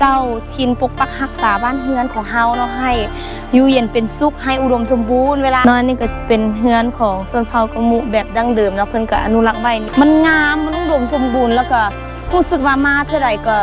เจ้าทินปกปักรักษาบ้านเฮือนของเฮาเนาะให้อยู่เย็นเป็นสุขให้อุดมสมบูรณ์เวลานอนนี่ก็จะเป็นเฮือนของสวนเผากระมุแบบดั้งเดิมเนาะเพิ่นก็อนุรักษ์ไว้มันงามมันอุดมสมบูรณ์แล้วก็รู้สึกว่ามาเท่าไหร่ก็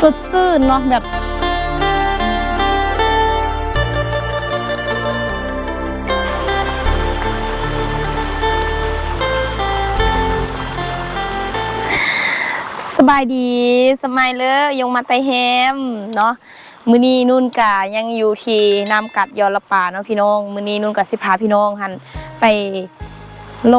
สดชื่นเนาะแบบ สบายดีสมัยเลยยงมาไตแฮมเนาะมือนี้นุ่นกะยังอยู่ที่น้ำกัดยอละป่าเนาะพี่น้อง มือนี้นุ่นกะสิพาพี่น้องหันไปโล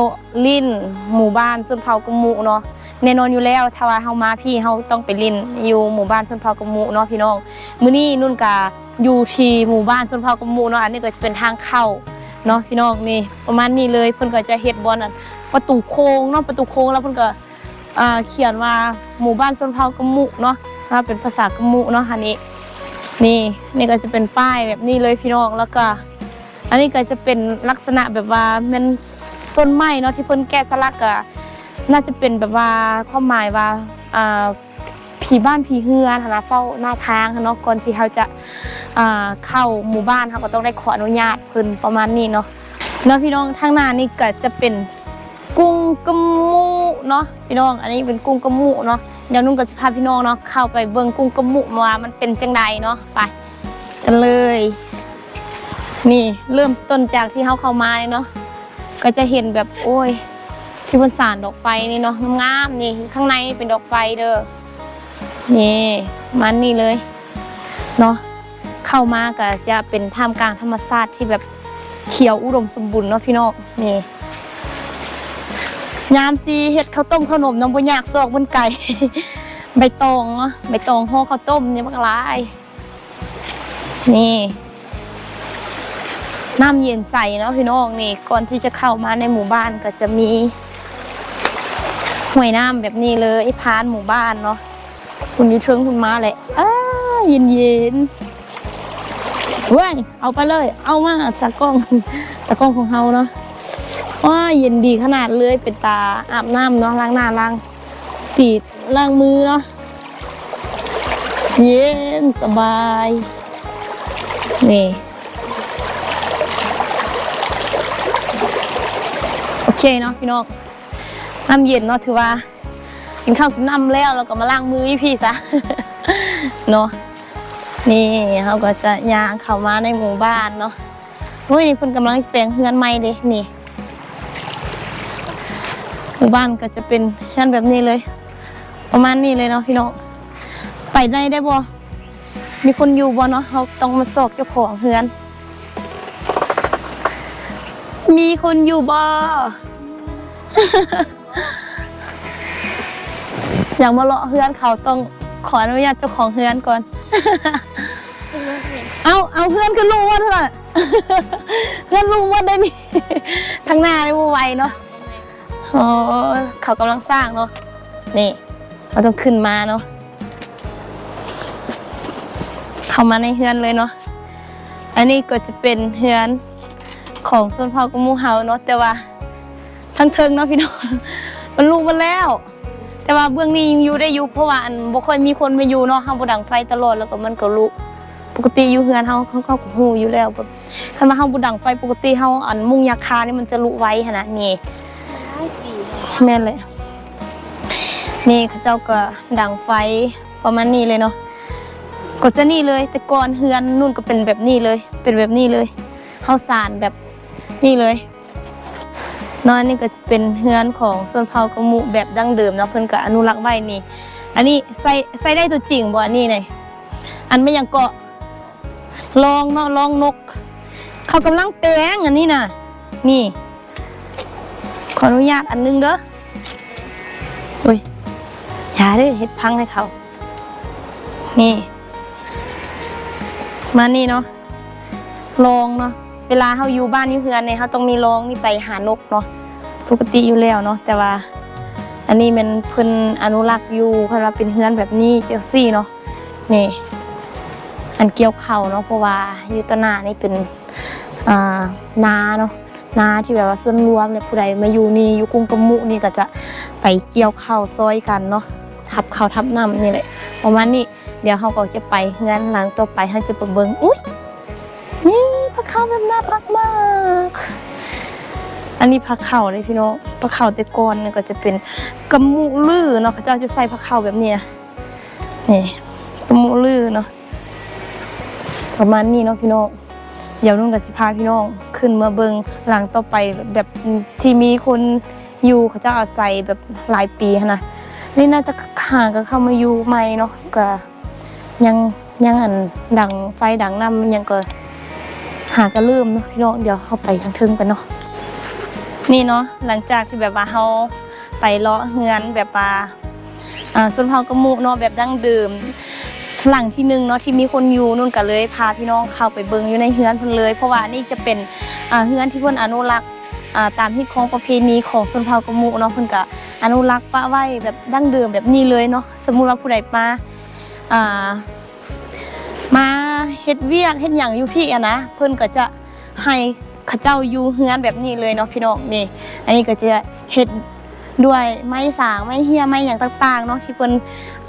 ลินหมู่บ้านสุนเผากะมุเนาะแน่นอนอยู่แล้วถ้าว่าเฮามาพี่เฮาต้องไปลินอยู่หมู่บ้านสุนเผากะมุเนาะพี่น้อง มือนี้นุ่นกะอยู่ที่หมู่บ้านสุนเผากะมุเนาะอันนี้ก็จะเป็นทางเข้าเนาะพี่น้องนี่ประมาณนี้เลยเพิ่นก็จะเฮ็ดบอนอันประตูโค้งเนาะประตูโค้งแล้วเพิ่นก็อ่า เขียนว่าหมู่บ้านชนเผากะมุเนาะถ้าเป็นภาษากะมุเนาะอันนี้ นี่นี่ก็จะเป็นป้ายแบบนี้เลยพี่น้องแล้วก็ อันนี้ก็จะเป็นลักษณะแบบว่ามันต้นไม้เนาะที่เพิ่นแกะสลักอะน่าจะเป็นแบบว่าความหมายว่าผีบ้านผีเฮือนนะเฝ้าหน้าทางเนาะก่อนที่เขาจะเข้าหมู่บ้านเขาก็ต้องได้ขออนุญาตเพิ่นประมาณนี้เนาะแล้วพี่น้องทางหน้านี่ก็จะเป็น กุ้งกระมูเนาะพี่น้อง อันนี้เป็นกุ้งกระมูเนาะเดี๋ยวนุ่นก็จะพาพี่น้องเนาะเข้าไปเบิ่งกุ้งกระมูมาว่ามันเป็นจังใดเนาะไปกันเลย นี่เริ่มต้นจากที่เขาเข้ามาเลยเนาะก็จะเห็นแบบโอ้ย ที่บนสารดอกไฟนี่เนาะงามๆนี่ข้างในเป็นดอกไฟเด้อนี่มันนี่เลยเนาะเข้ามาก็จะเป็นท่ามกลางธรรมชาติที่แบบเขียวอุดมสมบูรณ์เนาะพี่น้องนี่ ยามซีเฮ็ดข้าวต้มขนมน้องบ่อยากซอกบนไก่ ใบตองเนาะใบตองห่อข้าวต้มนี่มันลาย นี่ น้ำเย็นใส่เนาะพี่น้องนี่ ก่อนที่จะเข้ามาในหมู่บ้านก็จะมีห้วยน้ำแบบนี้เลยพานหมู่บ้านเนาะคุณยูเทิงคุณมาเลยอ้าเย็นเย็นเว้ยเอาไปเลย เอามาตากล้องตากล้องของเฮาเนาะ ว่าเย็นดีขนาดเลยเป็นตาอาบน้ำเนาะล้างหน้าล้างตีดล้างมือเนาะเย็นสบายนี่โอเคเนาะพี่น้องน้ำเย็นเนาะถือว่ากินข้าวกินน้ำแล้วเราก็มาล้างมือพี่ซะเนาะนี่เขาก็จะย่างเข้ามาในหมู่บ้านเนาะเฮ้ยนี่เพิ่นกำลังแปลงเฮือนใหม่เลยนี่ หมู่บ้านก็จะเป็นเฮือนแบบนี้เลย ประมาณนี้เลยเนาะพี่น้องไปได้ได้บ่มีคนอยู่บ่เนาะเขาต้องมาสอกเจ้าของเฮือน มีคนอยู่บ่อยากมาเลาะเฮือนเขาต้องขออนุญาตเจ้าของเฮือนก่อน เอาเอาเพื่อนขึ้นลุงว่าเถอะเพื่อนลุงว่าได้นี่ทางหน้าได้บ่ไหวเนาะ อ๋อเขากำลังสร้างเนาะนี่เราต้องขึ้นมาเนาะเข้ามาในเฮือนเลยเนาะอันนี้ก็จะเป็นเฮือนของโซนเผากบหมูเฮาเนาะแต่ว่าทั้งเทิงเนาะพี่น้องมันลุกมาแล้ว แต่ว่าเบื้องนี้ยังอยู่ได้อยู่เพราะว่าอันบ่ค่อยมีคนมาอยู่เนาะเฮาบ่ดังไฟตลอดแล้วก็มันก็ลุกปกติอยู่เฮือนเฮาเขาเขาก็ฮู้อยู่แล้วแบบคันว่าเฮาบ่ดังไฟปกติเฮาอันมุงยาคานี่มันจะลุไว้ขนาดนี้ แม่นเลย นี่เขาเจ้าก็ดังไฟประมาณนี้เลยเนาะก็จะนี่เลย แต่ก่อนเฮือนนุ่นก็เป็นแบบนี้เลย เป็นแบบนี้เลยเฮาสารแบบนี่เลยนอนนี่ก็จะเป็นเฮือนของส่วนเผากระมุแบบดั้งเดิมเนาะเพิ่นก็อนุรักษ์ไว้นี่ อันนี้ใส่ใส่ได้ตัวจริงบ่อันนี้นี่อันไม่ยังเกาะลองเนาะลองนก เขากำลังแปลงอันนี้น่ะ นี่ ขออนุญาตอันนึงเด้ออุ้ยอย่าได้เฮ็ดพังให้เขา นี่ มานี่เนาะลองเนาะ เวลาเขาอยู่บ้านอยู่เฮือนเนี่ยเขาต้องมีลองนี่ไปหานกเนาะ ปกติอยู่แล้วเนาะ แต่ว่า อันนี้มันเพิ่นอนุรักษ์อยู่เพิ่นว่าเป็นเฮือนแบบนี้เจ้าซี่เนาะ นี่ อันเกี่ยวเข่าเนาะ เพราะว่าอยู่ต้นหน้านี่เป็น อ่า นาเนาะ นาที่แบบว่าส่วนรวมเลยผู้ใดมาอยู่นี่อยู่กรุงกะมุนี่ก็จะไปเกี่ยวข้าวซอยกันเนาะทับข้าวทับน้ำนี่แหละประมาณนี้เดี๋ยวเขาก็จะไปงานหลังต่อไปเขาจะไปเบิ้งอุ้ยนี่พระเขาแบบน่ารักมาก อันนี้พระเข่าเลยพี่น้องพระเข่าแต่ก่อนเนี่ยก็จะเป็นกระมุลื่อเนาะเขาเจ้าจะใส่พระเข่าแบบนี้นะนี่กระมุลื่อเนาะประมาณนี้เนาะพี่น้องเดี๋ยวนุ่นกับสิพาพี่น้อง ขึ้นมาเบิงหลังต่อไปแบบที่มีคนอยู่เขาจ้าอาศัยแบบหลายปีนะนี่น่าจะห่างกันเข้ามาอยู่ใหม่เนาะก็ยังยังอันดังไฟดังน้ำยังก็หาก็เริ่มเนาะพี่น้องเดี๋ยวเข้าไปทางทึงกันเนาะนี่เนาะหลังจากที่แบบว่าเราไปเลาะเฮือนแบบว่าอ่าส่วนเผากระมูเนาะแบบดั้งเดิม หลังที่หนึ่งเนาะที่มีคนอยู่นุ่นก็เลยพาพี่น้องเข้าไปเบิงอยู่ในเฮือนเพิ่นเลย เพราะว่านี่จะเป็นเฮือนที่เพิ่นอนุรักษ์ตามที่ของประเพณีของส่วนเผากระมูเนาะเพิ่นก็อนุรักษ์ปะไว้แบบดั้งเดิมแบบนี้เลยเนาะสมมุติว่าผู้ใดมาอ่ามาเฮ็ดเวียกเฮ็ดหยังอยู่พี่อะนะเพิ่นก็จะให้ขาเจ้าอยู่เฮือนแบบนี้เลยเนาะพี่น้องนี่ อันนี้ก็จะเฮ็ด ด้วยไม้สางไม้เฮียไม้อย่างต่างๆเนาะที่เพิ่น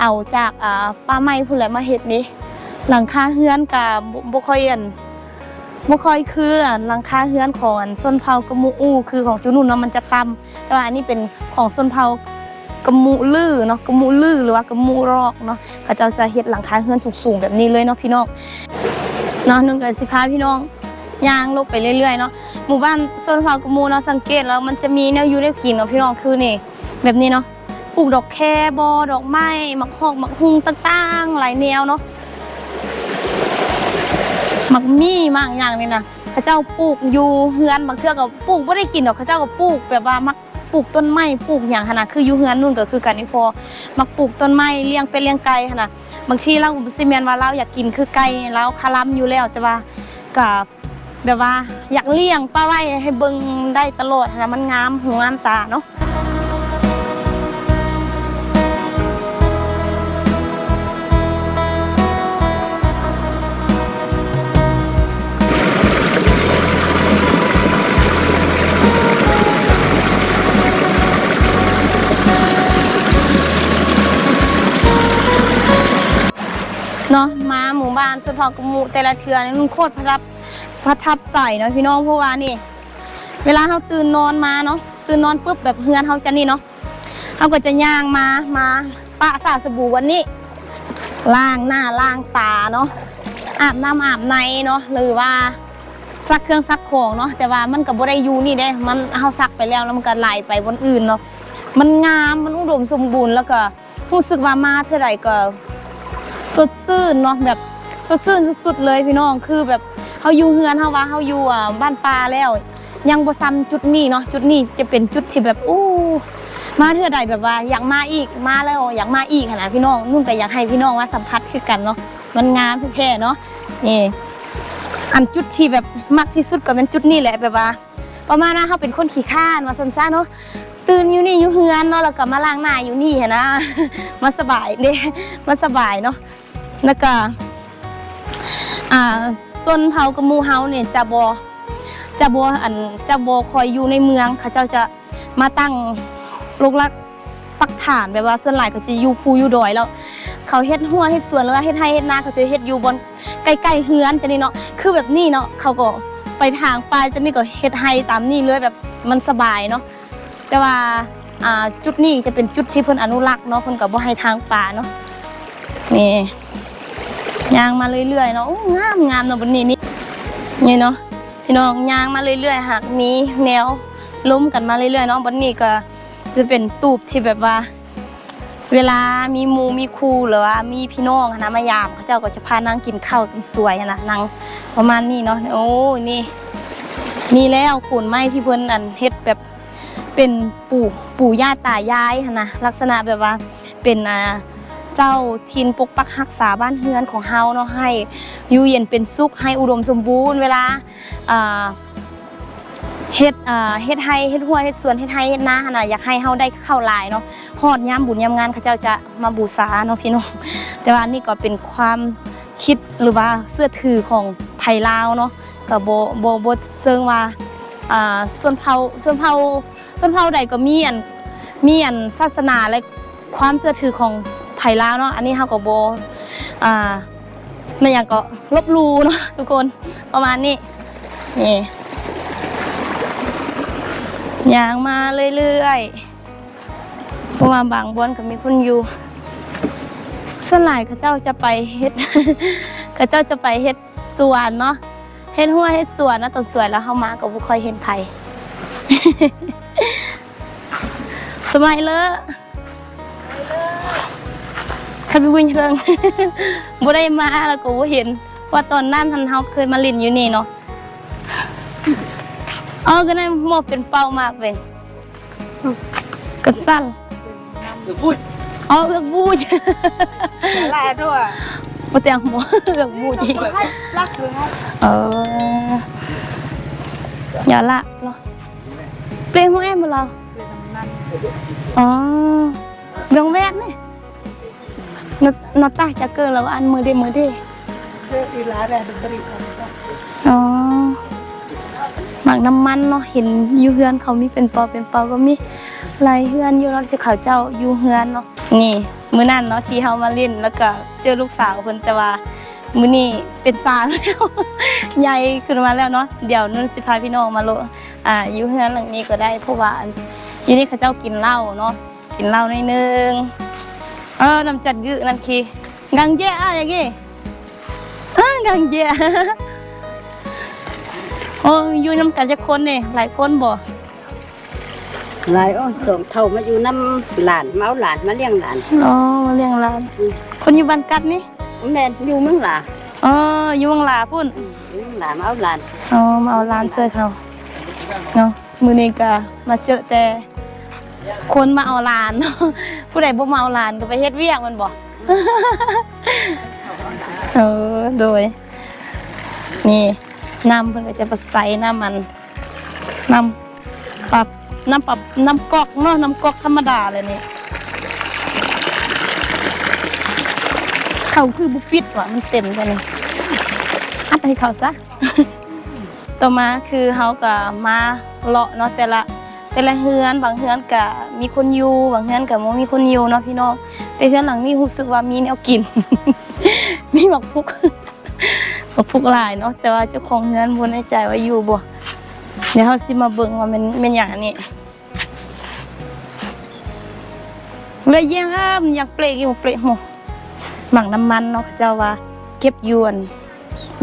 เอาจากป้าไม้พุ่นแหละมาเฮ็ดนี่หลังคาเฮือนก็บ่บ่ค่อยอันบ่ค่อยคืออันหลังคาเฮือนของส้นเผากระมูอู้คือของจุนุ่นเนาะมันจะต่ำแต่ว่าอันนี้เป็นของส้นเผากระมูลือเนาะกระมูลือหรือว่ากระมูรอกเนาะเขาเจ้าจะเฮ็ดหลังคาเฮือนสูงๆแบบนี้เลยเนาะพี่น้องเนาะนุ่นก็สิพาพี่น้องย่างลงไปเรื่อยๆเนาะ หมู่บ้านโซนฟากมูเนาะสังเกตแล้วมันจะมีแนวอยู่แนวกินเนาะพี่น้องคือนี่แบบนี้เนาะปลูกดอกแคบอดอกไม้หมักฮอกหมักฮุงต่างๆหลายแนวเนาะหมักมี่มากอย่างนี่นะเขาเจ้าปลูกอยู่เฮือนบางเทื่อก็ปลูกบ่ได้กินดอกเขาเจ้าก็ปลูกแบบว่ามักปลูกต้นไม้ปลูกอย่างขนาดคืออยู่เฮือนนู่นก็คือกันนี่พอมักปลูกต้นไม้เลี้ยงเป็นเลี้ยงไก่หั่นน่ะบางทีเราสิแม่นว่าเราอยากกินคือไก่เราคาลัมอยู่แล้วแต่ว่าก็ แบบว่าอยากเลี้ยงป้าไว้ให้เบิ่งได้ตลอดนน่ะมันงามหูงามตาเนาะเนาะมาหมู่บ้านสุดพอกหมู่แต่ละเทือนี่มันโคตรประทับ ประทับใจเนาะพี่น้องเพราะว่านี่ เวลาเราตื่นนอนมาเนาะตื่นนอนปุ๊บแบบเฮือนเขาจะนี่เนาะเขาก็จะย่างมามาปะสาสบู่วันนี้ล้างหน้าล้างตาเนาะอาบน้ำอาบในเนาะหรือว่าซักเครื่องซักของเนาะแต่ว่ามันกับ่ได้อยู่นี่เด้ มันเขาซักไปแล้วแล้วมันก็ไหลไปบนอื่นเนาะมันงามมันอุดมสมบูรณ์แล้วก็รู้สึกว่ามาเท่าไหร่ก็สดชื่นเนาะแบบสดชื่นสุดๆเลยพี่น้องคือแบบาอยู่เฮือนเขาว่าเขาอยู่อ่าบ้านปลาแล้ว ยังบ่ซ้ำจุดนี้เนาะจุดนี้จะเป็นจุดที่แบบอู้มาเทื่อใดแบบว่าอยากมาอีกมาแล้วอยากมาอีกขนาดพี่น้องนุ่นก็อยากให้พี่น้องมาสัมผัสคือกันเนาะมันงามทุกแท่เนาะนี่อันจุดที่แบบมากที่สุดก็เป็นจุดนี้แหละแบบว่าประมาณว่าเขาเป็นคนขี้ข้านมาสั้นๆเนาะตื่นอยู่นี่อยู่เฮือนเนาะแล้วก็มาล้างหน้าอยู่นี่หั้นนะมาสบายเด้มาสบายเนาะแล้วก็อ่า ส่วนเผากับหมูเฮาเนี่ยจะบจะบอันจะบคอยอยู่ในเมืองเขาเจ้าจะมาตั้งลกลักปักฐานแบบว่าส่วนหลายเขาจะอยู่ภูอยู่ดอยแล้ว เขาเฮ็ดหัวเฮ็ดสวนแล้วเฮ็ดไร่เฮ็ดนาเขาจะเฮ็ดอยู่บนใกล้ๆเฮือนจะนี่เนาะคือแบบนี้เนาะเขาก็ไปทางปลายจะนี่ก็เฮ็ดไร่ตามนี่เลยแบบมันสบายเนาะแต่ว่าอ่าจุดนี้จะเป็นจุดที่เพิ่นอนุรักษ์เนาะเพิ่นก็บ่ให้ทางป่าเนาะนี่ ยางมาเรื่อยๆเนาะงามงามเนาะบนนี้นี่นี่เนาะพี่น้องยางมาเรื่อยๆหากมีแนวล้มกันมาเรื่อยๆเนาะบนนี้ก็จะเป็นตูบที่แบบว่า เวลามีมูมีครูหรือว่ามีพี่น้องนะมายามเขาเจ้าก็จะพานางกินข้าวกินสวยนะนางประมาณนี้เนาะโอ้นี่มีแล้วขูนไม้ที่เพิ่นอันเฮ็ดแบบเป็นปู่ปู่ย่าตายายนนะลักษณะแบบว่าเป็นอ่า เจ้าทินปกปักรักษาบ้านเฮือนของเฮาเนาะให้อยู่เย็นเป็นสุขให้อุดมสมบูรณ์เวลาเฮ็ดเฮ็ดไห้เฮ็ดหัวเฮ็ดสวนเฮ็ดไห้เฮ็ดนาหั่นน่ะอยากให้เฮาได้เข้าลายเนาะฮอดยามบุญยามงานเขาเจ้าจะมาบูชาเนาะพี่น้องแต่ว่านี่ก็เป็นความคิดหรือว่าเสื้อถือของไผ่ลาวเนาะก็บ่บ่บ่เชิงว่าอ่าส่วนเผ่าส่วนเผ่าส่วนเผ่าใดก็มีอันมีอันศาสนาและความเสื้อถือของ ไผ่ลาวเนาะอันนี้เฮาก็บ่อ่าไม่อยากก็ลบลูเนาะทุกคนประมาณนี้นี่ยางมาเรื่อยๆเพราะว่าบางบอนก็มีคนอยู่ส่วนหลายเขาเจ้าจะไปเฮ็ดเขาเจ้าจะไปเฮ็ดสวนเนาะเฮ็ดหัวเฮ็ดสวนนะต้นสวยแล้วเข้ามาก็บ่ค่อยเห็นไผสมัยเลอะ คันไปวิ่งเรื่องบ่ได้มาแล้วก็บ่เห็นว่าตอนนั้นทันเฮาเคยมาเล่นอยู่นี่เนาะเออก็นั่นหมอเป็นเป้ามากเป็นกันสั้นพูดอ๋อเอือกบูจลาด้วยบ่แต่งหมอเอือกบูจอีกรักถึงเอออย่าละเนาะเปลี่ยนหัวแอมบ่เราอ๋อเรื่องแวดนี่นนอตาจะเกิดแล้วอันมือเดมือเดเพื่อทีร้าน แรงดนตรีกันอ๋อหมักน้ำมันเนาะเห็นอยู่เฮือนเขามีเป็นปอเป็นปอก็มีลายเฮือนอยู่เนาะที่เขาเจ้าอยู่เฮือนเนาะนี่มื้อนั้นเนาะที่เฮามาเล่นแล้วก็เจอลูกสาวเพิ่นแต่ว่ามื้อนี้เป็นสาวแล้วใหญ่ขึ้นมาแล้วเนาะเดี๋ยวนุ่นสิพาพี่น้องมาโลอ่าอยู่เฮือนหลังนี้ก็ได้เพราะว่าอยู่นี่เขาเจ้ากินเหล้าเนาะกินเหล้าหน่อยนึง เออน้ำจัดยื้อนั่นคีกังเย่อะอย่างงี้อ่ากังเย่โอ้ยอยู่น้ำกันจะคนนี่หลายคนบ่หลายอ้อส่งเท่ามาอยู่น้ำหลานเมาหลานมาเลี้ยงหลานอ๋อมาเลี้ยงหลาน คนอยู่บ้านกัดนี่แม่นอยู่เมืองหลาอ๋ออยู่วังหลาพุ่นอยู่เมืองหลามาเอาหลานอ๋อมาเอาหลานเสื้อเขาเนาะมื้อนี้ก็มาเจอแต่ คนมาเอาลานเนาะผู้ใดบ่มาเอาลานก็ไปเฮ็ดเวียกมันบ่เออโดย นี่น้ำเพิ่นก็จะไปใส่น้ำมันน้ำปรับน้ำปรับน้ำก๊อกเนาะน้ำก๊อกธรรมดาเลยนี่เขาคือบุปิดว่ะมันเต็มกันเลยอัดให้เขาซะ ต่อมาคือเขาก็มาเลาะเนาะแต่ละ แต่ละเฮือนบางเฮือนก็มีคนอยู่บางเฮือนก็บ่มีคนอยู่เนาะพี่น้องแต่เฮือนหลังนี้รู้สึกว่ามีแนวกิน มีบักพุกบักพุกหลายเนาะแต่ว่าเจ้าของเฮือนบ่แน่ใจว่าอยู่บ่เดี๋ยวเฮาสิมาเบิ่งว่ามันเป็นหยังอันนี้เลยแย่งอ้ามอยากเปลกอยู่เปลกหมหมักน้ำมันเนาะเขาเจ้าว่า เก็บยวน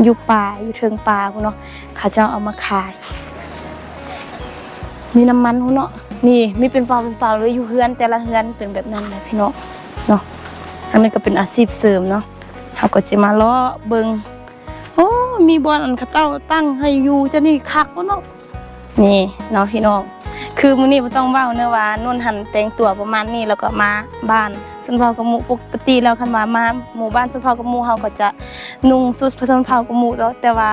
อยู่ป่าอยู่เทิงป่าพุ่นเนาะเขาเจ้าเอามาขาย มีน้ำมันพุ่นเนาะนี่มีเป็นเปล่าเป็นเปล่าเลยอยู่เฮือน แต่ละเฮือนเป็นแบบนั้นเลยพี่น้องเนาะอันนี้ก็เป็นอาชีพเสริมเนาะเขาก็จะมาล้อเบิงโอ้มีบอลอันขาเจ้าตั้งให้อยู่จะนี่คักวะเนาะนี่เนาะพี่น้องคือมื้อนี้บ่ต้องเว้าเนื้อว่านุ่นหันแต่งตัวประมาณนี้แล้วก็มาบ้านสุนเผากับหมู่ปกติแล้วคันว่ามาหมู่บ้านสุนเผากับหมู่เฮาก็จะนุ่งสุดผสมเผากับหมู่เนาะแต่ว่า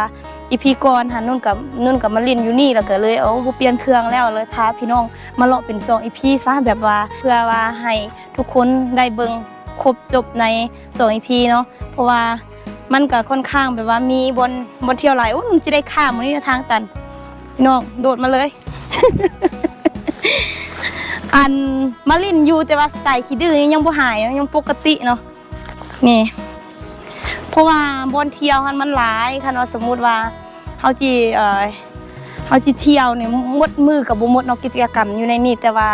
อีพีก่อนหันนุ่นกับนุ่นกับมาลินอยู่นี่แล้วก็เลยเอาบ่เปลี่ยนเครื่องแล้วเลยพาพี่น้องมาเลาะเป็น2อีพีซะแบบว่าเพื่อว่าให้ทุกคนได้เบิ่งครบจบใน2อีพีเนาะเพราะว่ามันก็ค่อนข้างแบบว่ามีบนบนเที่ยวหลายอ้นุ่นสิได้ข้ามมื้อนี้ทางตันพี่น้องโดดมาเลย อันมาลินอยู่แต่ว่าสไตล์ขี้ดื้อยังบ่หายยังปกติเนาะนี่ เพราะว่าบอนเที่ยวหันมันหลายคันว่าสมมุติว่าเฮาสิเอ่อเฮาสิเที่ยวนี่หมดมือกับบ่มดเนาะกิจกรรมอยู่ในนี่แต่ว่า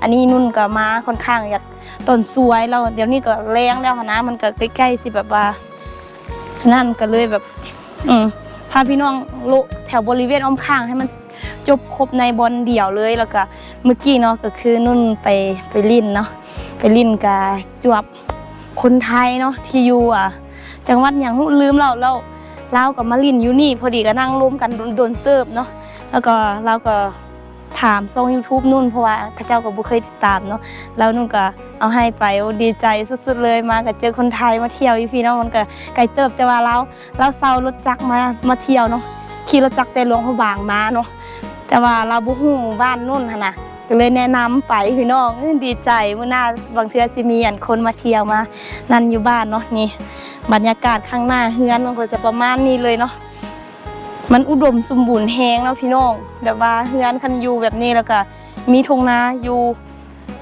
อันนี้นุ่นก็มาค่อนข้างอยากต้นสวยแล้วเดี๋ยวนี้ก็แรงแล้วนะมันก็ใกล้ๆสิแบบว่านั่นก็เลยแบบ อืมพาพี่น้องโลแถวบริเวณอ้อมข้างให้มันจบครบในบอลเดี่ยวเลยแล้วก็เมื่อกี้เนาะก็คือนุ่นไปไปลินเนาะไปลินกับจวบคนไทยเนาะที่อยู่อะ จังหวัดอย่างลืมเราเราเรากับมาลินอยู่นี่ พอดีก็นั่งร่วมกันโดนเติบเนาะแล้วก็เราก็ถามซอง YouTube นุ่นเพราะว่าข้าเจ้าก็บ่เคยติดตามเนาะแล้วนุ่นก็เอาให้ไปดีใจสุดๆเลยมาก็เจอคนไทยมาเที่ยวอีพี่เนาะมันก็ไกลเติบแต่ว่าเราเราเซารถจักรมามาเที่ยวเนาะขี่รถจักรแต่หลวงพระบางมาเนาะแต่ว่าเราบุหูบ้านนุ่นหั่นนะ ก็เลยแนะนำไปพี่น้องเอ้ยดีใจเมื่อหน้าบางเทือสิมีอันคนมาเที่ยวมา นั่นอยู่บ้านเนาะนี่ บรรยากาศข้างหน้าเฮือนมันก็จะประมาณนี้เลยเนาะมันอุดมสมบูรณ์แฮงเนาะพี่น้องแบบว่าเฮือนคันอยู่แบบนี้แล้วก็มีทงนาอยู่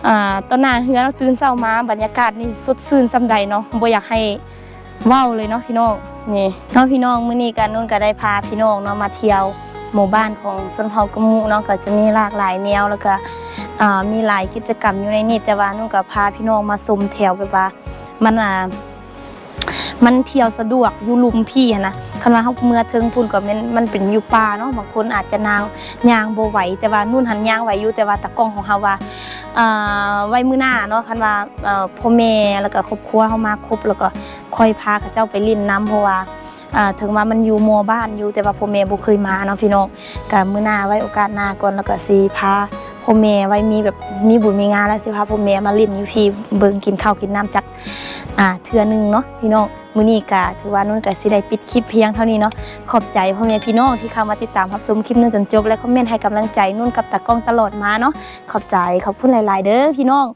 อ่าต้นหน้าเฮือนตื่นเช้ามาบรรยากาศนี่สดชื่นสำใดเนาะบ่อยากให้เว้าเลยเนาะพี่น้องนี่เนาะพี่น้องมื้อนี้กันนุ่นก็ได้พาพี่น้องเนาะมาเที่ยว หมู่บ้านของชนเผากะมุเนาะก็จะมีหลากหลายแนวแล้วก็มีหลายกิจกรรมอยู่ในนี้แต่ว่านุ่นก็พาพี่น้องมาชมแถวแบบว่ามันอ่ามันเที่ยวสะดวกอยู่ลุมพี่นะคันว่าเฮาเมื่อถึงพุ่นก็มันมันเป็นอยู่ป่าเนาะบางคนอาจจะนางยางโบไหวแต่ว่านุ่นหันยางไหวอยู่แต่ว่าตะกล้องของเฮาว่าไว้มือหน้าเนาะคันว่าพ่อแม่แล้วก็ครอบครัวเฮามาครบแล้วก็ค่อยพาเขาเจ้าไปลิ้นน้ำเพราะว่า อ่าถึงว่ามันอยู่มู่บ้านอยู่แต่ว่าพ่อแม่บ่เคยมาเนาะพี่น้องก็มื้อหน้าไว้โอกาสหน้าก่อนแล้วก็สิพาพ่อแม่ไว้มีแบบมีบุญมีงานแล้วสิพาพ่อแม่มาลิ้นอยู่พี่เบิ่งกินข้าวกินน้ำจักอ่าเทื่อหนึงเนาะพี่น้องมื้อนี้ก็ถือว่านุ่นก็สิได้ปิดคลิปเพียงเท่านี้เนาะขอบใจพ่อแม่พี่น้องที่เข้ามาติดตามรับชมคลิปนี้จนจบและคอมเมนต์ให้กำลังใจนุ่นกับตากล้องตลอดมาเนาะขอบใจขอบคุณหลาย ๆ เด้อพี่น้อง